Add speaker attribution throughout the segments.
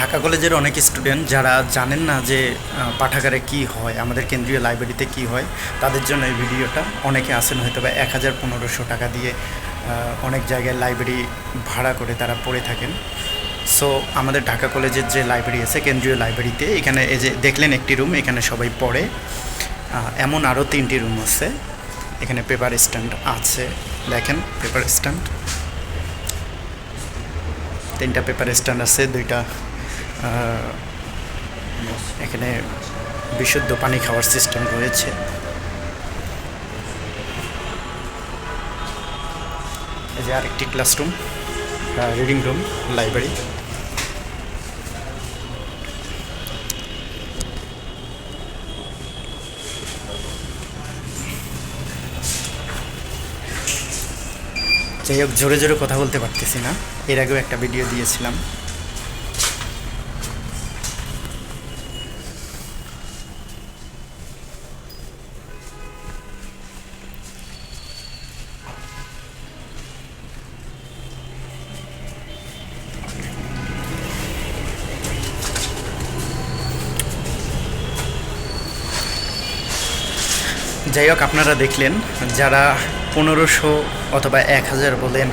Speaker 1: ঢাকা কলেজের অনেক স্টুডেন্ট যারা জানেন না যে পাঠাগারে কি হয়, আমাদের কেন্দ্রীয় লাইব্রেরিতে কি হয়, তাদের জন্য এই ভিডিওটা অনেকে আসেন হয়তো বা এক হাজার পনেরোশো টাকা দিয়ে অনেক জায়গায় লাইব্রেরি ভাড়া করে তারা পড়ে থাকেন। সো আমাদের ঢাকা কলেজের যে লাইব্রেরি আছে, কেন্দ্রীয় লাইব্রেরিতে, এখানে এই যে দেখলেন একটি রুম, এখানে সবাই পড়ে। এমন আরও তিনটি রুম আছে, এখানে পেপার স্ট্যান্ড আছে, দেখেন পেপার স্ট্যান্ড। তিনটা পেপার স্ট্যান্ড আছে, দুইটা এখানে বিশুদ্ধ পানি খাওয়ার সিস্টেম রয়েছে। এই যে আরেকটি ক্লাসরুম রিডিং রুম লাইব্রেরি যাই হোক, জোরে জোরে কথা বলতে পারতেছি না। এর আগেও একটা ভিডিও দিয়েছিলাম। যাই হোক, আপনারা দেখলেন, যারা পনেরোশো অথবা এক হাজার বলেন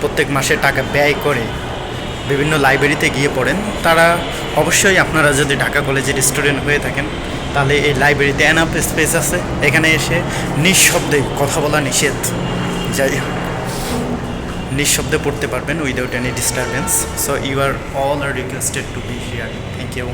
Speaker 1: প্রত্যেক মাসে টাকা ব্যয় করে বিভিন্ন লাইব্রেরিতে গিয়ে পড়েন, তারা অবশ্যই আপনারা যদি ঢাকা কলেজের স্টুডেন্ট হয়ে থাকেন, তাহলে এই লাইব্রেরিতে এনাফ স্পেস আছে। এখানে এসে নিঃশব্দে কথা বলা নিষেধ। যাই হোক, নিঃশব্দে পড়তে পারবেন without any disturbance so you are all are requested to be here thank you